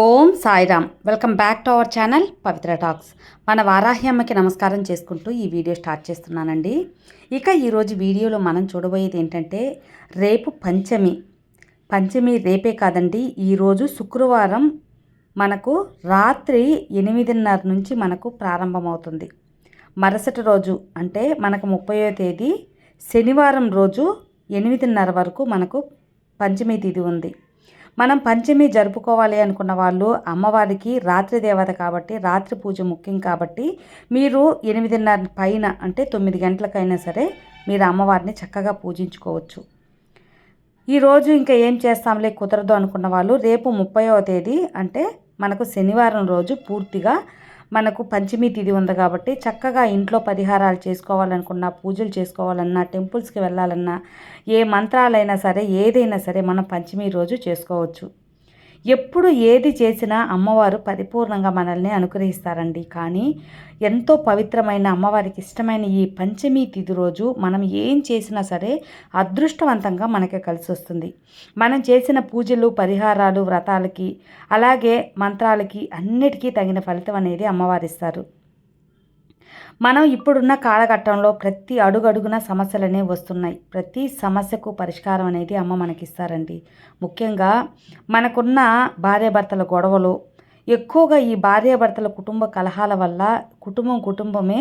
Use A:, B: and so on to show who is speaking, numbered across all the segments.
A: Om Sairam. Welcome back to our channel Pavitra talks. మన వారాహి అమ్మకి నమస్కారం చేసుకుంటూ ఈ వీడియో స్టార్ట్ చేస్తున్నానండి. ఇక ఈరోజు వీడియోలో మనం చూడబోయేది ఏంటంటే రేపు పంచమి. పంచమి రేపే కాదండి ఈరోజు శుక్రవారం మనకు రాత్రి ఎనిమిదిన్నర నుంచి మనకు ప్రారంభమవుతుంది. మరుసటి రోజు అంటే మనకు ముప్పయో తేదీ శనివారం రోజు ఎనిమిదిన్నర వరకు మనకు పంచమి తిథి ఉంది. మనం పంచమి జరుపుకోవాలి అనుకున్న వాళ్ళు అమ్మవారికి రాత్రి దేవత కాబట్టి రాత్రి పూజ ముఖ్యం కాబట్టి మీరు ఎనిమిదిన్నర పైన అంటే తొమ్మిది గంటలకైనా సరే మీరు అమ్మవారిని చక్కగా పూజించుకోవచ్చు. ఈరోజు ఇంకా ఏం చేస్తాంలే కుదరదు అనుకున్న వాళ్ళు రేపు ముప్పైవ తేదీ అంటే మనకు శనివారం రోజు పూర్తిగా మనకు పంచమి తిథి ఉంది కాబట్టి చక్కగా ఇంట్లో పరిహారాలు చేసుకోవాలనుకున్నా పూజలు చేసుకోవాలన్నా టెంపుల్స్కి వెళ్ళాలన్నా ఏ మంత్రాలైనా సరే ఏదైనా సరే మనం పంచమి రోజు చేసుకోవచ్చు. ఎప్పుడు ఏది చేసినా అమ్మవారు పరిపూర్ణంగా మనల్ని అనుగ్రహిస్తారండి. కానీ ఎంతో పవిత్రమైన అమ్మవారికి ఇష్టమైన ఈ పంచమి తిథి రోజు మనం ఏం చేసినా సరే అదృష్టవంతంగా మనకి కలిసి వస్తుంది మనం చేసిన పూజలు పరిహారాలు వ్రతాలకి అలాగే మంత్రాలకి అన్నిటికీ తగిన ఫలితం అనేది అమ్మవారిస్తారు. మనం ఇప్పుడున్న కాలఘట్టంలో ప్రతి అడుగడుగున సమస్యలు వస్తున్నాయి. ప్రతి సమస్యకు పరిష్కారం అనేది అమ్మ మనకిస్తారండి. ముఖ్యంగా మనకున్న భార్యాభర్తల గొడవలు ఎక్కువగా ఈ భార్యాభర్తల కుటుంబ కలహాల వల్ల కుటుంబం కుటుంబమే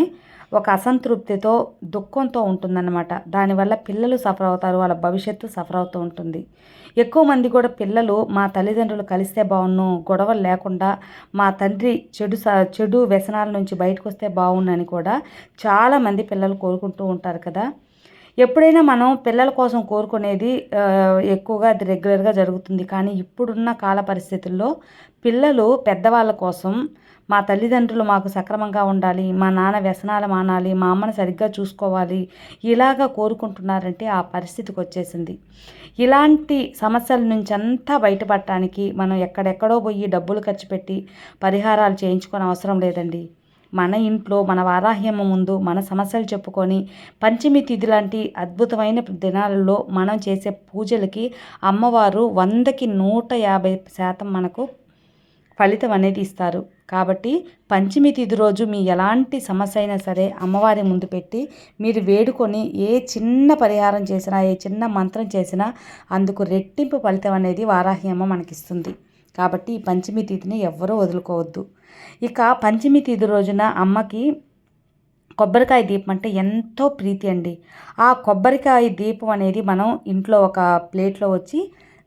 A: ఒక అసంతృప్తితో దుఃఖంతో ఉంటుందన్నమాట. దానివల్ల పిల్లలు సఫర్ అవుతారు వాళ్ళ భవిష్యత్తు సఫర్ అవుతూ ఉంటుంది. ఎక్కువ మంది కూడా పిల్లలు మా తల్లిదండ్రులు కలిస్తే బాగున్ను గొడవలు లేకుండా మా తండ్రి చెడు చెడు వ్యసనాల నుంచి బయటకు వస్తే బాగుండని కూడా చాలామంది పిల్లలు కోరుకుంటూ ఉంటారు కదా. ఎప్పుడైనా మనం పిల్లల కోసం కోరుకునేది ఎక్కువగా అది రెగ్యులర్గా జరుగుతుంది. కానీ ఇప్పుడున్న కాల పరిస్థితుల్లో పిల్లలు పెద్దవాళ్ళ కోసం మా తల్లిదండ్రులు మాకు సక్రమంగా ఉండాలి మా నాన్న వ్యసనాలు మానాలి మా అమ్మని సరిగ్గా చూసుకోవాలి ఇలాగా కోరుకుంటున్నారంటే ఆ పరిస్థితికి వచ్చేసింది. ఇలాంటి సమస్యల నుంచి అంతా బయటపడటానికి మనం ఎక్కడెక్కడో పోయి డబ్బులు ఖర్చు పెట్టి పరిహారాలు చేయించుకోని అవసరం లేదండి. మన ఇంట్లో మన వారాహ్యమ ముందు మన సమస్యలు చెప్పుకొని పంచమి తిథి లాంటి అద్భుతమైన దినాలలో మనం చేసే పూజలకి అమ్మవారు వందకి నూట యాభై శాతం మనకు ఫలితం అనేది ఇస్తారు. కాబట్టి పంచమి తిథి రోజు మీ ఎలాంటి సమస్య అయినా సరే అమ్మవారి ముందు పెట్టి మీరు వేడుకొని ఏ చిన్న పరిహారం చేసినా ఏ చిన్న మంత్రం చేసినా అందుకు రెట్టింపు ఫలితం అనేది వారాహి అమ్మ మనకిస్తుంది. కాబట్టి ఈ పంచమి తిథిని ఎవ్వరూ వదులుకోవద్దు. ఇక పంచమి తిథి రోజున అమ్మకి కొబ్బరికాయ దీపం అంటే ఎంతో ప్రీతి అండి. ఆ కొబ్బరికాయ దీపం అనేది మనం ఇంట్లో ఒక ప్లేట్లో వచ్చి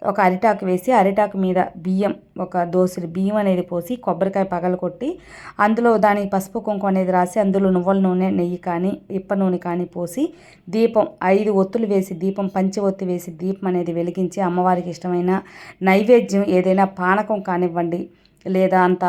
A: ఒక అరిటాకు వేసి అరిటాకు మీద బియ్యం ఒక దోసులు బియ్యం అనేది పోసి కొబ్బరికాయ పగలు కొట్టి అందులో దానికి పసుపు కుంకుమ అనేది రాసి అందులో నువ్వుల నూనె నెయ్యి కానీ ఇప్ప నూనె కానీ పోసి దీపం ఐదు ఒత్తులు వేసి దీపం పంచి ఒత్తి వేసి దీపం అనేది వెలిగించి అమ్మవారికి ఇష్టమైన నైవేద్యం ఏదైనా పానకం కానివ్వండి లేదా అంత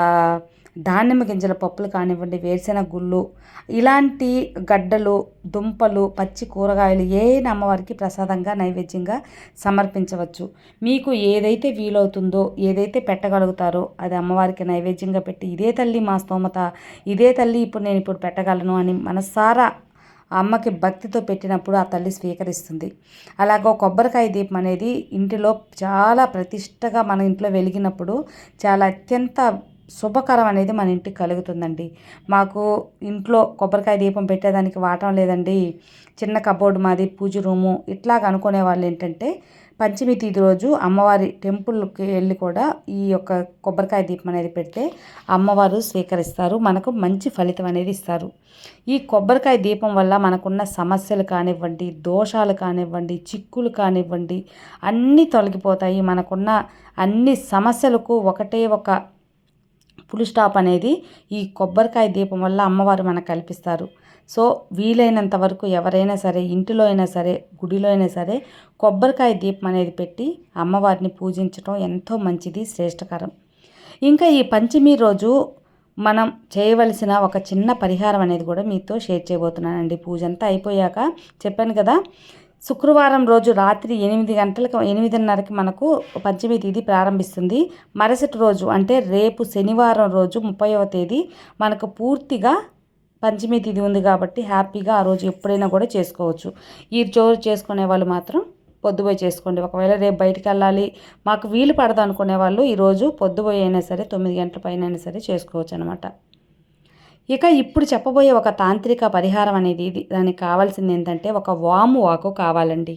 A: దానిమ్మ గింజల పప్పులు కానివ్వండి వేరుశెన గుళ్ళు ఇలాంటి గడ్డలు దుంపలు పచ్చి కూరగాయలు ఏ అమ్మవారికి ప్రసాదంగా నైవేద్యంగా సమర్పించవచ్చు. మీకు ఏదైతే వీలవుతుందో ఏదైతే పెట్టగలుగుతారో అది అమ్మవారికి నైవేద్యంగా పెట్టి ఇదే తల్లి మా స్తోమత ఇదే తల్లి ఇప్పుడు నేను ఇప్పుడు పెట్టగలను అని మనసారా అమ్మకి భక్తితో పెట్టినప్పుడు ఆ తల్లి స్వీకరిస్తుంది. అలాగే కొబ్బరికాయ దీపం అనేది ఇంటిలో చాలా ప్రతిష్టగా మన ఇంట్లో వెలిగినప్పుడు చాలా అత్యంత శుభకరం అనేది మన ఇంటికి కలుగుతుందండి. మాకు ఇంట్లో కొబ్బరికాయ దీపం పెట్టేదానికి వాటం లేదండి. చిన్న కబోర్డు మాది పూజ రూము. ఇట్లాగ అనుకునే వాళ్ళు ఏంటంటే పంచమి తిథి రోజు అమ్మవారి టెంపుల్కి వెళ్ళి కూడా ఈ యొక్క కొబ్బరికాయ దీపం అనేది పెడితే అమ్మవారు స్వీకరిస్తారు. మనకు మంచి ఫలితం అనేది ఇస్తారు. ఈ కొబ్బరికాయ దీపం వల్ల మనకున్న సమస్యలు కానివ్వండి దోషాలు కానివ్వండి చిక్కులు కానివ్వండి అన్నీ తొలగిపోతాయి. మనకున్న అన్ని సమస్యలకు ఒకటే ఒక ఫుల్ స్టాప్ అనేది ఈ కొబ్బరికాయ దీపం వల్ల అమ్మవారు మనకు కల్పిస్తారు. సో వీలైనంత వరకు ఎవరైనా సరే ఇంటిలో అయినా సరే గుడిలో అయినా సరే కొబ్బరికాయ దీపం అనేది పెట్టి అమ్మవారిని పూజించడం ఎంతో మంచిది శ్రేష్టకరం. ఇంకా ఈ పంచమి రోజు మనం చేయవలసిన ఒక చిన్న పరిహారం అనేది కూడా మీతో షేర్ చేయబోతున్నానండి. పూజ అంతా అయిపోయాక చెప్పాను కదా శుక్రవారం రోజు రాత్రి ఎనిమిది గంటలకు ఎనిమిదిన్నరకి మనకు పంచమి తేదీ ప్రారంభిస్తుంది. మరుసటి రోజు అంటే రేపు శనివారం రోజు ముప్పైవ తేదీ మనకు పూర్తిగా పంచమి తేదీ ఉంది కాబట్టి హ్యాపీగా ఆ రోజు ఎప్పుడైనా కూడా చేసుకోవచ్చు. ఈ రోజు చేసుకునే వాళ్ళు మాత్రం పొద్దుపోయి చేసుకోండి. ఒకవేళ రేపు బయటికి వెళ్ళాలి మాకు వీలు పడదు అనుకునే వాళ్ళు ఈరోజు పొద్దుపోయి అయినా సరే తొమ్మిది గంటల పైన అయినా సరే చేసుకోవచ్చు అనమాట ఇక ఇప్పుడు చెప్పబోయే ఒక తాంత్రిక పరిహారం అనేది ఇది. దానికి కావాల్సింది ఏంటంటే ఒక వాము ఆకు కావాలండి.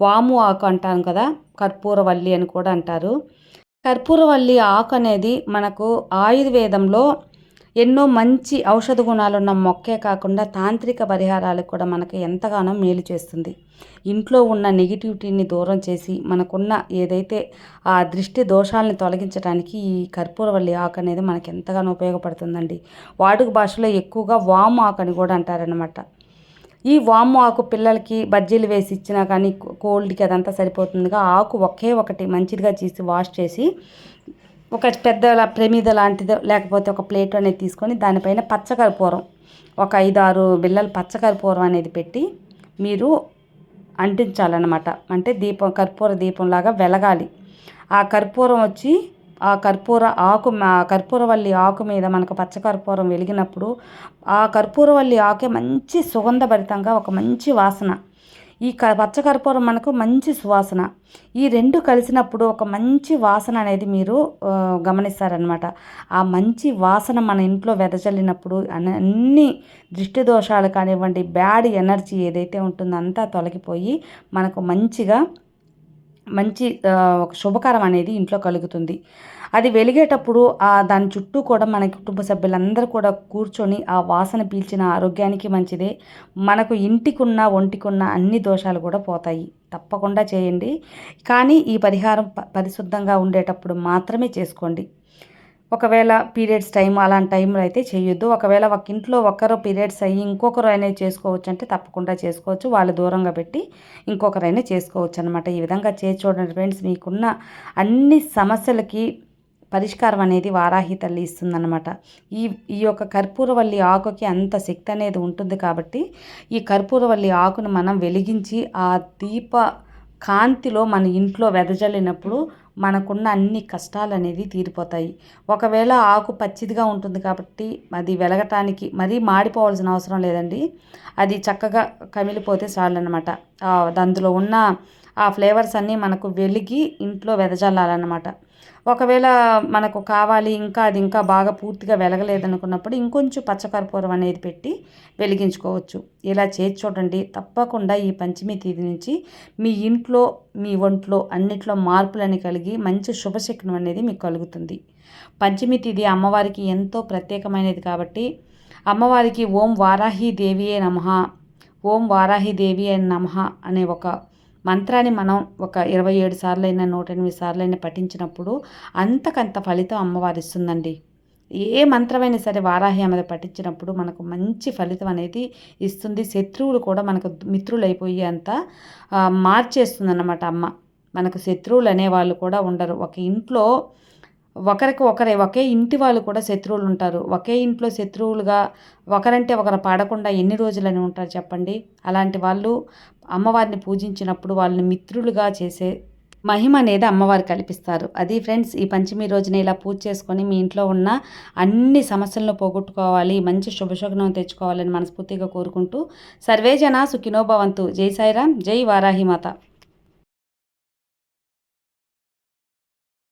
A: వాము ఆకు అంటాను కదా కర్పూరవల్లి అని కూడా అంటారు. కర్పూరవల్లి ఆకు అనేది మనకు ఆయుర్వేదంలో ఎన్నో మంచి ఔషధ గుణాలున్న మొక్కే కాకుండా తాంత్రిక పరిహారాలకు కూడా మనకు ఎంతగానో మేలు చేస్తుంది. ఇంట్లో ఉన్న నెగిటివిటీని దూరం చేసి మనకున్న ఏదైతే ఆ దృష్టి దోషాలని తొలగించడానికి ఈ కర్పూరవల్లి ఆకు అనేది మనకు ఎంతగానో ఉపయోగపడుతుందండి. వాడుక భాషలో ఎక్కువగా వాము ఆకు అని కూడా అంటారనమాట ఈ వాము ఆకు పిల్లలకి బజ్జీలు వేసి ఇచ్చినా కానీ కోల్డ్కి అదంతా సరిపోతుందిగా. ఆకు ఒకే ఒకటి మంచిదిగా చేసి వాష్ చేసి ఒక పెద్ద ప్రమిద లాంటిదో లేకపోతే ఒక ప్లేట్ అనేది తీసుకొని దానిపైన పచ్చకర్పూరం ఒక ఐదు ఆరు బిళ్ళలు పచ్చకర్పూరం అనేది పెట్టి మీరు అంటించాలన్నమాట. అంటే దీపం కర్పూర దీపంలాగా వెలగాలి. ఆ కర్పూరం వచ్చి ఆ కర్పూర ఆకు కర్పూరవల్లి ఆకు మీద మనకు పచ్చకర్పూరం వెలిగినప్పుడు ఆ కర్పూరవల్లి ఆకే మంచి సుగంధభరితంగా ఒక మంచి వాసన. ఈ క పచ్చకర్పూరం మనకు మంచి సువాసన. ఈ రెండు కలిసినప్పుడు ఒక మంచి వాసన అనేది మీరు గమనిస్తారనమాట ఆ మంచి వాసన మన ఇంట్లో వెదజల్లినప్పుడు అన్ని దృష్టి దోషాలు కానివ్వండి బ్యాడ్ ఎనర్జీ ఏదైతే ఉంటుందో అంతా తొలగిపోయి మనకు మంచిగా మంచి ఒక శుభకరం అనేది ఇంట్లో కలుగుతుంది. అది వెలిగేటప్పుడు ఆ దాని చుట్టూ కూడా మన కుటుంబ సభ్యులందరూ కూడా కూర్చొని ఆ వాసన పీల్చిన ఆరోగ్యానికి మంచిదే. మనకు ఇంటికున్న ఒంటికున్న అన్ని దోషాలు కూడా పోతాయి. తప్పకుండా చేయండి. కానీ ఈ పరిహారం పరిశుద్ధంగా ఉండేటప్పుడు మాత్రమే చేసుకోండి. ఒకవేళ పీరియడ్స్ టైం అలాంటి టైంలో అయితే చేయొద్దు. ఒకవేళ ఒక ఇంట్లో ఒకరు పీరియడ్స్ అయ్యి ఇంకొకరు అయినా చేసుకోవచ్చు అంటే తప్పకుండా చేసుకోవచ్చు. వాళ్ళు దూరంగా పెట్టి ఇంకొకరైనా చేసుకోవచ్చు అనమాట ఈ విధంగా చేసి చూడండి ఫ్రెండ్స్ మీకున్న అన్ని సమస్యలకి పరిష్కారం అనేది వారాహి తల్లి ఇస్తుందన్నమాట. ఈ ఈ యొక్క కర్పూరవల్లి ఆకుకి అంత శక్తి అనేది ఉంటుంది కాబట్టి ఈ కర్పూరవల్లి ఆకును మనం వెలిగించి ఆ దీప కాంతిలో మన ఇంట్లో వెదజల్లినప్పుడు మనకున్న అన్ని కష్టాలు అనేది తీరిపోతాయి. ఒకవేళ ఆకు పచ్చిదిగా ఉంటుంది కాబట్టి అది వెలగటానికి మరీ మాడిపోవాల్సిన అవసరం లేదండి. అది చక్కగా కమిలిపోతే చాలు అనమాట అందులో ఉన్న ఆ ఫ్లేవర్స్ అన్నీ మనకు వెలిగి ఇంట్లో వెదజల్లాలన్నమాట. ఒకవేళ మనకు కావాలి ఇంకా అది ఇంకా బాగా పూర్తిగా వెలగలేదనుకున్నప్పుడు ఇంకొంచెం పచ్చకర్పూరం అనేది పెట్టి వెలిగించుకోవచ్చు. ఇలా చేసి చూడండి. తప్పకుండా ఈ పంచమి తేదీ నుంచి మీ ఇంట్లో మీ ఒంట్లో అన్నిట్లో మార్పులని కలిగి మంచి శుభశక్నం అనేది మీకు కలుగుతుంది. పంచమి తిథి అమ్మవారికి ఎంతో ప్రత్యేకమైనది కాబట్టి అమ్మవారికి ఓం వారాహి దేవియే నమ ఓం వారాహి దేవి అని నమ అనే ఒక మంత్రాన్ని మనం ఒక ఇరవై ఏడు సార్లైనా నూట ఎనిమిది సార్లైనా పఠించినప్పుడు అంతకంత ఫలితం అమ్మవారు ఇస్తుందండి. ఏ మంత్రమైనా సరే వారాహి అమ్మది పఠించినప్పుడు మనకు మంచి ఫలితం అనేది ఇస్తుంది. శత్రువులు కూడా మనకు మిత్రులు అయిపోయి అంత మార్చేస్తుంది అన్నమాట అమ్మ. మనకు శత్రువులు అనేవాళ్ళు కూడా ఉండరు. ఒక ఇంట్లో ఒకరికి ఒకరే ఒకే ఇంటి వాళ్ళు కూడా శత్రువులు ఉంటారు. ఒకే ఇంట్లో శత్రువులుగా ఒకరంటే ఒకరు పాడకుండా ఎన్ని రోజులని ఉంటారు చెప్పండి? అలాంటి వాళ్ళు అమ్మవారిని పూజించినప్పుడు వాళ్ళని మిత్రులుగా చేసే మహిమ అనేది అమ్మవారు కల్పిస్తారు. అది ఫ్రెండ్స్ ఈ పంచమి రోజున ఇలా పూజ చేసుకొని మీ ఇంట్లో ఉన్న అన్ని సమస్యలను పోగొట్టుకోవాలి మంచి శుభశోగనం తెచ్చుకోవాలని మనస్ఫూర్తిగా కోరుకుంటూ సర్వేజన సుఖినోభవంతు జై సాయిరామ్ జై వారాహి మాత.